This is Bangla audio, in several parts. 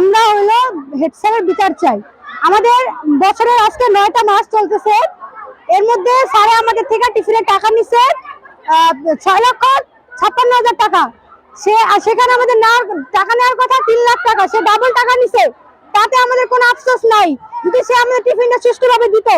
আমরা হলো হেড স্যারের বিচার চাই। আমাদের বছরের আজকে নয়টা মাস চলতেছে। এর মধ্যে স্যারে আমাদের থেকে টিফিনের টাকা নিছে ছয় লক্ষ ছাপ্পান্ন হাজার টাকা। সে সেখানে আমাদের না টাকা নেওয়ার কথা তিন লাখ টাকা। সে ডাবল টাকা নিছে। তাতে আমাদের কোনো আফসোস নাই। যদি সে আমাদের টিফিনটা সুষ্ঠুভাবে দিত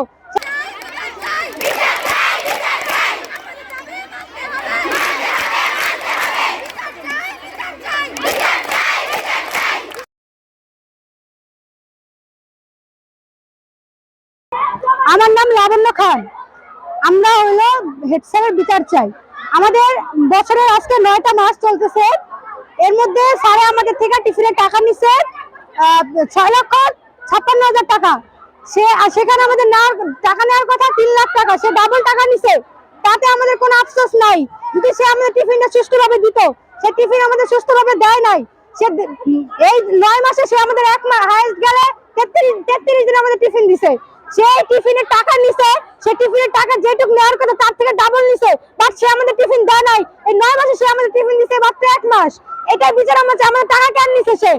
আমার নাম লাবণ্য খান। আমরা হলো হেড স্যারের বিচার চাই। আমাদের বছরের আজকে নয়টা মাস চলতেছে। এর মধ্যে স্যারে আমাদের থেকে টিফিনের টাকা নিছে ছয় লক্ষ ছাপ্পান্ন হাজার টাকা। সে সেখানে আমাদের নেওয়ার, টাকা নেওয়ার কথা তিন লাখ টাকা। সে ডাবল টাকা নিছে। তাতে আমাদের কোনো আফসোস নাই। যদি সে আমাদের টিফিনটা সুষ্ঠুভাবে দিত, সে টিফিন আমাদের সুষ্ঠুভাবে দেয় নাই। সে এই নয় মাসে সে আমাদের এক মাস হায়েস্ট গেলে তেত্রিশ তেত্রিশ দিন আমাদের টিফিন দিছে। সেই টিফিনের টাকা নিছে সে টিফিনের টাকা যেটুকু নেওয়ার কথা তার থেকে ডাবল নিছে বাট সে আমাদের টিফিন দেয় নাই। এই নয় মাসে সে আমাদের টিফিন দিছে মাত্র এক মাস। এটাই বিচার আমার আমাদের টাকা কেন নিছে সে?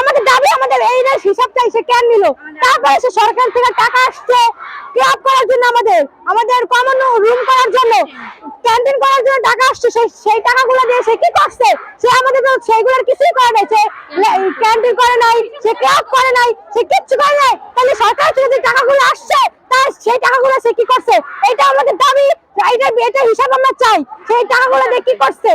আমাদের আমাদের এই রে হিসাব চাই সে কেন নিল? তারপরে সে সরকার থেকে টাকা আসছে ক্লাব করার জন্য আমাদের আমাদের কমন রুম করার জন্য। ক্যান্টিন করার জন্য টাকা আসছে, সেই সেই টাকাগুলো দিয়ে সে কি করছে? সে আমাদের তো সেইগুলোর কিছুই করে নাই, সে ক্যান্টিন করে নাই, সে ক্লাব করে নাই, সে কিচ্ছু করে নাই। তাহলে সরকার থেকে যে টাকাগুলো আসছে, তার সেই টাকাগুলো সে কি করছে? এটা আমাদের দাবি, এটা এটা হিসাব আমরা চাই। সেই টাকাগুলো দিয়ে কি করছে?